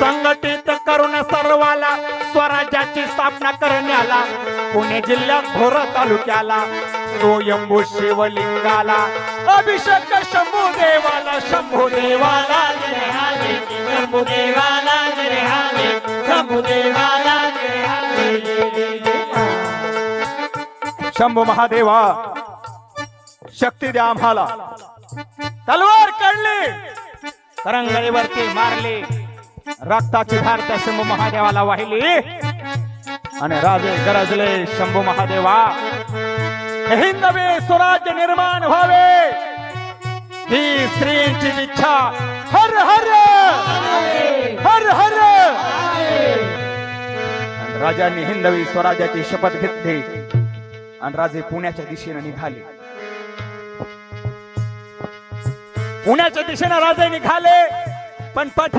संघटित करून सर्वाला स्वराज्याची स्थापना करण्याला पुणे जिल्ह्यात भोर तालुक्याला स्वयंभू शिवलिंगाला. अभिषेक शंभू देवाला शंभू देवाला शंभू देवाला शंभू देवाला शंभू महादेवा शक्ती द्या आम्हाला. तलवार काढली करंगळीवरती मारली. रक्ताची धार त्या शंभू महादेवाला वाहिली. आणि राजे गरजले शंभू महादेवा. हिंदवी स्वराज्य निर्माण व्हावे. ही स्त्रीची इच्छा. हर हर. हर हर. राजांनी हिंदवी स्वराज्याची शपथ घेतली. आणि राजे पुण्याच्या दिशेने निघाले. पुण्याच्या दिशेने राजे निघाले. पण पाठी